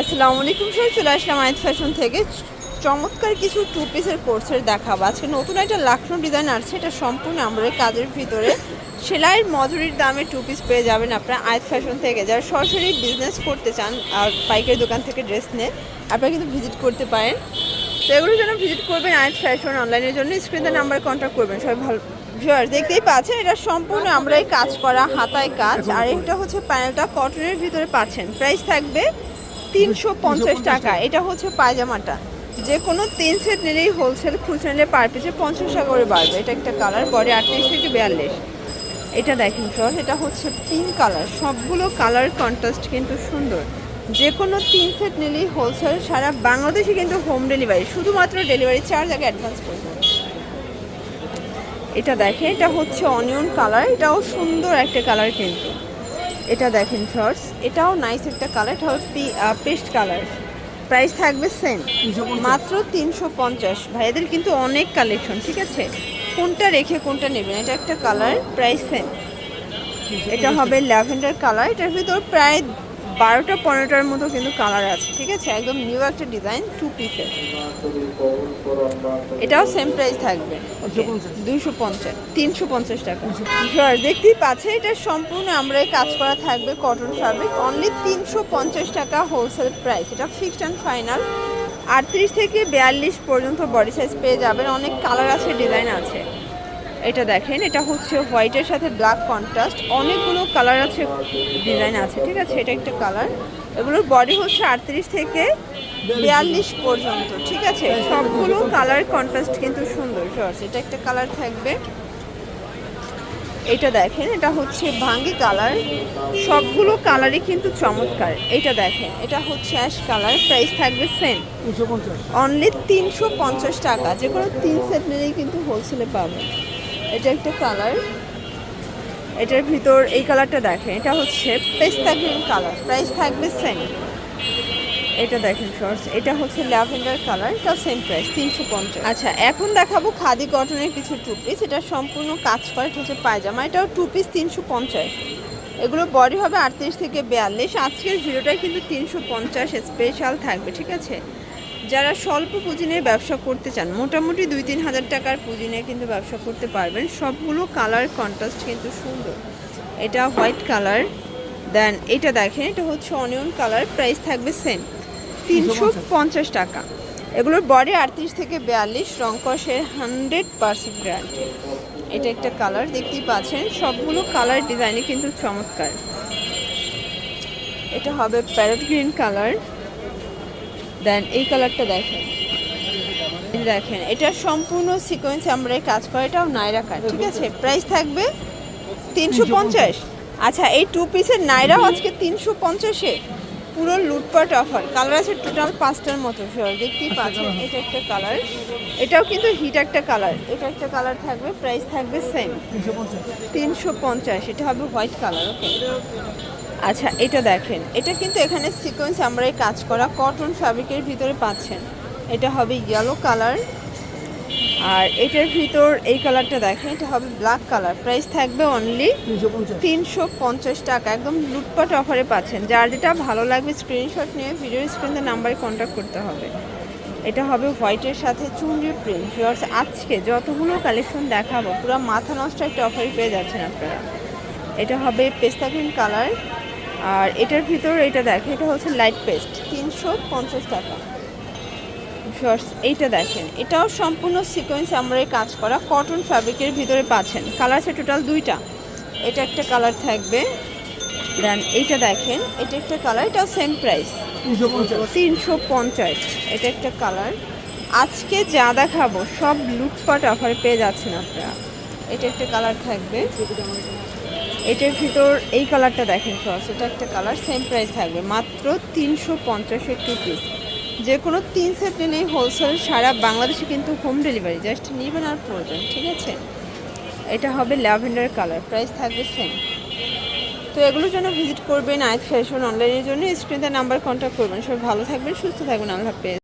আসসালামু আলাইকুম স্যার, চলে আসলাম আয়াত ফ্যাশন থেকে। চমৎকার কিছু টু পিসের কোর্সের দেখাবো। আজকে নতুন একটা লাখনো ডিজাইন আসছে, এটা সম্পূর্ণ আমরা কাজের ভিতরে। সেলাইয়ের মজুরির দামে টু পিস পেয়ে যাবেন আপনারা আয়াত ফ্যাশন থেকে। যারা সরাসরি বিজনেস করতে চান, আর পাইকারি দোকান থেকে ড্রেস নিয়ে আপনারা কিন্তু ভিজিট করতে পারেন। তো এগুলোর জন্য ভিজিট করবেন আয়াত ফ্যাশন অনলাইনের জন্য। স্ক্রিনের নাম্বার কন্ট্যাক্ট করবেন, সবাই ভালো ভিউয়ার দেখতেই পাচ্ছেন, এটা সম্পূর্ণ আমরা এই কাজ করা, হাতায় কাজ। আর এটা হচ্ছে প্যানেলটা কটনের ভিতরে পাচ্ছেন। প্রাইস থাকবে তিনশো পঞ্চাশ টাকা। এটা হচ্ছে পায়জামাটা। যে কোনো তিন সেট নিলেই হোলসেল খুচরা নিলে পার পিসে পঞ্চাশ টাকা করে বাড়বে। এটা একটা কালার বডি আটত্রিশ থেকে বিয়াল্লিশ। এটা দেখেন সর এটা হচ্ছে পিঙ্ক কালার সবগুলো কালার কন্ট্রাস্ট কিন্তু সুন্দর। যে কোনো তিন সেট নিলেই হোলসেল সারা বাংলাদেশে কিন্তু হোম ডেলিভারি শুধুমাত্র ডেলিভারি চার্জ আগে অ্যাডভান্স করতে এটা দেখেন এটা হচ্ছে অনিয়ন কালার এটাও সুন্দর একটা কালার কিন্তু। এটা দেখেন শর্টস এটাও নাইস একটা কালার এটা হচ্ছে পেস্ট কালার প্রাইস থাকবে সেম মাত্র তিনশো পঞ্চাশ। ভাইয়াদের কিন্তু অনেক কালেকশন ঠিক আছে? কোনটা রেখে কোনটা নেবেন? এটা একটা কালার প্রাইস সেম এটা হবে ল্যাভেন্ডার কালার এটার ভিতর প্রায় বারোটা পনেরোটার মতো কিন্তু কালার আছে ঠিক আছে? একদম নিউ একটা ডিজাইন টু পিসের এটাও সেম প্রাইস থাকবে। দুশো পঞ্চাশ। তিনশো পঞ্চাশ টাকা। Sure, দেখতেই পাচ্ছে এটা সম্পূর্ণ আমরা কাজ করা থাকবে কটন ফ্যাব্রিক অনলি তিনশো পঞ্চাশ টাকা হোলসেল প্রাইস এটা ফিক্সড অ্যান্ড ফাইনাল আটত্রিশ থেকে বিয়াল্লিশ পর্যন্ত বডি সাইজ পেয়ে যাবেন অনেক কালার আছে ডিজাইন আছে। এটা দেখেন এটা হচ্ছে হোয়াইটের সাথে ব্ল্যাক কন্ট্রাস্ট অনেকগুলো কালার আছে ডিজাইন আছে ঠিক আছে? এটা একটা কালার এগুলোর বডি হচ্ছে আটত্রিশ থেকে বিয়াল্লিশ পর্যন্ত ঠিক আছে? সবগুলো কালার কন্ট্রাস্ট কিন্তু সুন্দর সস এটা একটা কালার থাকবে। এটা দেখেন এটা হচ্ছে ভাঙ্গি কালার সবগুলো কালারই কিন্তু চমৎকার। এটা দেখেন এটা হচ্ছে অ্যাশ কালার প্রাইস থাকবে সেম অনলি তিনশো পঞ্চাশ টাকা যে কোনো তিন সেট নিলেই কিন্তু হোলসেলে পাবেন। এটা একটা কালার। এটার ভিতর এই কালারটা দেখেন, এটা হচ্ছে পেস্তা গ্রিন কালার প্রাইস থাকবে সেম এটা দেখেন শর্টস এটা হচ্ছে ল্যাভেন্ডার কালার, এটা সেম প্রাইস তিনশো পঞ্চাশ। আচ্ছা এখন দেখাবো খাদি কটনের কিছু টু পিস এটা সম্পূর্ণ কাজ করে এটা হচ্ছে পায়জামা, এটাও টু পিস তিনশো পঞ্চাশ। এগুলো বডি হবে আটত্রিশ থেকে বিয়াল্লিশ, আজকের ভিডিওটাই কিন্তু তিনশো পঞ্চাশ স্পেশাল থাকবে, ঠিক আছে? যারা স্বল্প পুঁজি নিয়ে ব্যবসা করতে চান, মোটামুটি দুই তিন হাজার টাকার পুঁজি নিয়ে কিন্তু ব্যবসা করতে পারবেন। সবগুলো কালার কন্ট্রাস্ট কিন্তু সুন্দর। এটা হোয়াইট কালার দেন এটা দেখেন, এটা হচ্ছে অনিয়ন কালার প্রাইস থাকবে সেম তিনশো পঞ্চাশ টাকা। এগুলোর বডি আটত্রিশ থেকে বিয়াল্লিশ, রং রংকসের হান্ড্রেড পার্সেন্ট গ্যারান্টি এটা একটা কালার দেখতেই পাচ্ছেন, সবগুলো কালার ডিজাইনে কিন্তু চমৎকার। এটা হবে প্যারট গ্রিন কালার দেন এই কালারটা দেখেন। দেখেন এটা সম্পূর্ণ সিকোয়েন্স আমরা এই কাজ করা এটাও নাইরা কাট ঠিক আছে? প্রাইস থাকবে তিনশো পঞ্চাশ। আচ্ছা এই টু পিসের নাইরাও আজকে তিনশো পঞ্চাশে। পুরো লুটপাট অফার কালার আছে টোটাল পাঁচটার মতো শিওর দেখতেই পাচ্ছেন এটা একটা কালার এটাও কিন্তু হিট একটা কালার এটা একটা কালার থাকবে প্রাইস থাকবে সেম তিনশো পঞ্চাশ। এটা হবে হোয়াইট কালার ওকে আচ্ছা এটা দেখেন। এটা কিন্তু এখানে সিকোয়েন্স আমরা এই কাজ করা কটন ফ্যাব্রিকের ভিতরে পাচ্ছেন। এটা হবে ইয়েলো কালার আর এটার ভিতর এই কালারটা দেখেন এটা হবে ব্ল্যাক কালার প্রাইস থাকবে অনলি তিনশো পঞ্চাশ। টাকা। একদম লুটপাট অফারে পাচ্ছেন। যার যেটা ভালো লাগবে স্ক্রিনশট নিয়ে ভিডিও স্ক্রিনের নাম্বারে কন্ট্যাক্ট করতে হবে। এটা হবে হোয়াইটের সাথে চুনরি প্রিন্ট ভিউয়ার্স আজকে যতগুলো কালেকশন দেখাবো পুরো মাথা নষ্ট একটা অফারে পেয়ে যাচ্ছেন আপনারা। এটা হবে পেস্তা গ্রিন কালার আর এটার ভিতর এটা দেখে এটা হচ্ছে লাইট পেস্ট তিনশো পঞ্চাশ টাকা। এইটা দেখেন। এটাও সম্পূর্ণ সিকোয়েন্স আমরা কাজ করা কটন ফ্যাব্রিকের ভিতরে পাচ্ছেন। কালার আছে টোটাল দুইটা। এটা একটা কালার থাকবে। দেন এইটা দেখেন এটা একটা কালার এটাও সেম প্রাইস তিনশো পঞ্চাশ। এটা একটা কালার আজকে যা দেখাবো সব লুটপাট অফারে পেয়ে যাচ্ছেন আপনারা। এটা একটা কালার থাকবে। এটার ভিতর এই কালারটা দেখেন সস এটা একটা কালার সেম প্রাইস থাকবে, মাত্র তিনশো পঞ্চাশের টু পিস যে কোনো তিন সেট নিলেই হোলসেল সারা বাংলাদেশে কিন্তু হোম ডেলিভারি জাস্ট নেবেন আর পড়বেন ঠিক আছে? এটা হবে ল্যাভেন্ডার কালার প্রাইস থাকবে সেম তো এগুলোর জন্য ভিজিট করবেন আইথ ফ্যাশন অনলাইনের জন্য স্ক্রিনে নাম্বার কন্ট্যাক্ট করবেন। সবাই ভালো থাকবেন, সুস্থ থাকবেন, আল্লাহ হাফেজ।